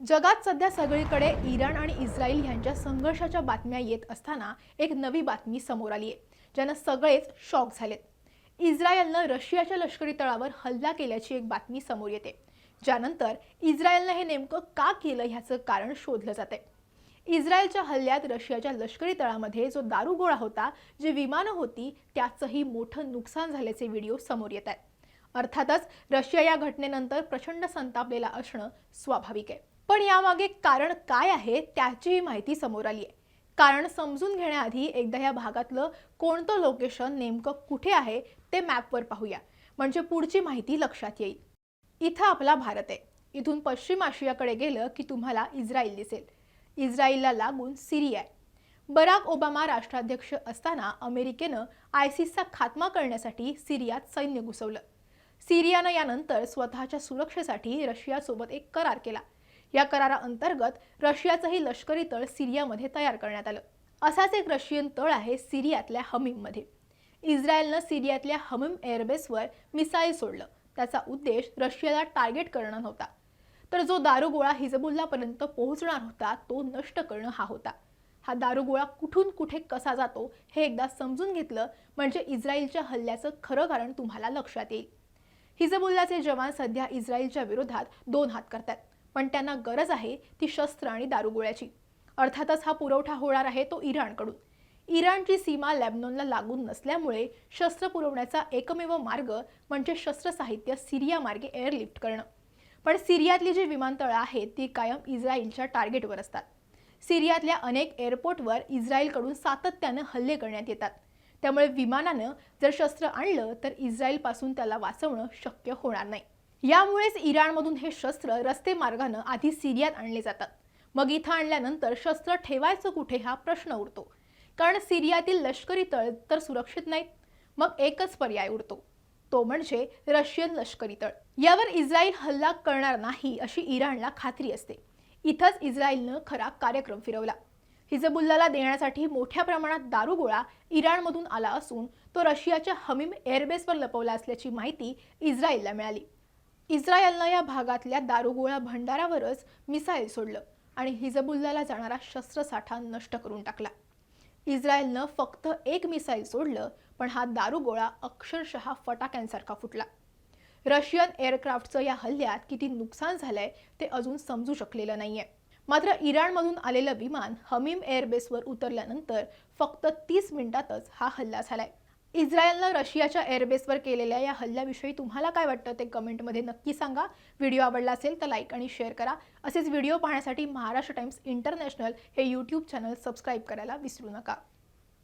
जगात सध्या सगळीकडे इराण आणि इस्रायल यांच्या संघर्षाच्या बातम्या येत असताना एक नवी बातमी समोर आली आहे ज्यानं सगळेच शॉक झालेत. इस्रायलनं रशियाच्या लष्करी तळावर हल्ला केल्याची एक बातमी समोर येते ज्यानंतर इस्रायलनं हे नेमकं का केलं ह्याचं कारण शोधलं जातंय. इस्रायलच्या हल्ल्यात रशियाच्या लष्करी तळामध्ये जो दारुगोळा होता जे विमानं होती त्याचंही मोठं नुकसान झाल्याचे व्हिडिओ समोर येत आहेत. अर्थातच रशिया या घटनेनंतर प्रचंड संतापलेला असणं स्वाभाविक आहे. पण यामागे कारण काय आहे त्याचीही माहिती समोर आली आहे कारण समजून घेण्याआधी एकदा या भागातलं कोणतं लोकेशन नेमकं कुठे आहे ते मॅपवर पाहूया. म्हणजे पुढची माहिती लक्षात येईल. इथं आपला भारत आहे. इथून पश्चिम आशियाकडे गेलं की तुम्हाला इस्रायल दिसेल. इस्रायलला लागून सिरिया आहे. बराक ओबामा राष्ट्राध्यक्ष असताना अमेरिकेनं आयसिसचा खात्मा करण्यासाठी सिरियात सैन्य घुसवलं. सिरियानं यानंतर स्वतःच्या सुरक्षेसाठी रशियासोबत एक करार केला. या कराराअंतर्गत रशियाचंही लष्करी तळ सिरियामध्ये तयार करण्यात आलं. असाच एक रशियन तळ आहे सिरियातल्या हमीममध्ये. इस्रायलनं सिरियातल्या हमीम एअरबेसवर मिसाईल सोडलं. त्याचा उद्देश रशियाला टार्गेट करणं नव्हता. तर जो दारुगोळा हिजबुल्लापर्यंत पोहोचणार होता तो नष्ट करणं हा होता. हा दारुगोळा कुठून कुठे कसा जातो हे एकदा समजून घेतलं म्हणजे इस्रायलच्या हल्ल्याचं खरं कारण तुम्हाला लक्षात येईल. हिजबुल्लाचे जवान सध्या इस्रायलच्या विरोधात दोन हात करतात पण त्यांना गरज आहे ती शस्त्र आणि दारुगोळ्याची. अर्थातच हा पुरवठा होणार आहे तो इराणकडून. इराणची सीमा लॅबनॉनला लागून नसल्यामुळे शस्त्र पुरवण्याचा एकमेव मार्ग म्हणजे शस्त्र साहित्य सिरिया मार्गे एअरलिफ्ट करणं. पण सिरियातली जी विमानतळं आहेत ती कायम इस्रायलच्या टार्गेटवर असतात. सिरियातल्या अनेक एअरपोर्टवर इस्रायलकडून सातत्यानं हल्ले करण्यात येतात. त्यामुळे विमानानं जर शस्त्र आणलं तर इस्रायलपासून त्याला वाचवणं शक्य होणार नाही. यामुळेच इराणमधून हे शस्त्र रस्ते मार्गानं आधी सिरियात आणले जातात. मग इथं आणल्यानंतर शस्त्र ठेवायचं कुठे हा प्रश्न उरतो कारण सिरियातील लष्करी तळ तर सुरक्षित नाहीत. मग एकच पर्याय उरतो तो म्हणजे रशियन लष्करी तळ. यावर इस्रायल हल्ला करणार नाही अशी इराणला खात्री असते. इथंच इस्रायलनं खरा कार्यक्रम फिरवला. हिजबुल्लाला देण्यासाठी मोठ्या प्रमाणात दारुगोळा इराणमधून आला असून तो रशियाच्या हमीम एअरबेसवर लपवला असल्याची माहिती इस्रायलला मिळाली. इस्रायलनं या भागातल्या दारुगोळा भंडारावरच मिसाईल सोडलं आणि हिजबुल्लाला जाणारा शस्त्रसाठा नष्ट करून टाकला. इस्रायलनं फक्त एक मिसाईल सोडलं पण हा दारुगोळा अक्षरशः फटाक्यांसारखा फुटला. रशियन एअरक्राफ्टचं या हल्ल्यात किती नुकसान झालंय ते अजून समजू शकलेलं नाहीये. मात्र इराणमधून आलेलं विमान हमीम एअरबेसवर उतरल्यानंतर फक्त तीस मिनिटातच हा हल्ला झालाय. इस्रायलनं रशियाच्या एअरबेसवर केलेल्या या हल्ल्याविषयी तुम्हाला काय वाटतं ते कमेंटमध्ये नक्की सांगा. व्हिडिओ आवडला असेल तर लाईक आणि शेअर करा. असेच व्हिडिओ पाहण्यासाठी महाराष्ट्र टाइम्स इंटरनॅशनल हे यूट्यूब चॅनल सबस्क्राईब करायला विसरू नका.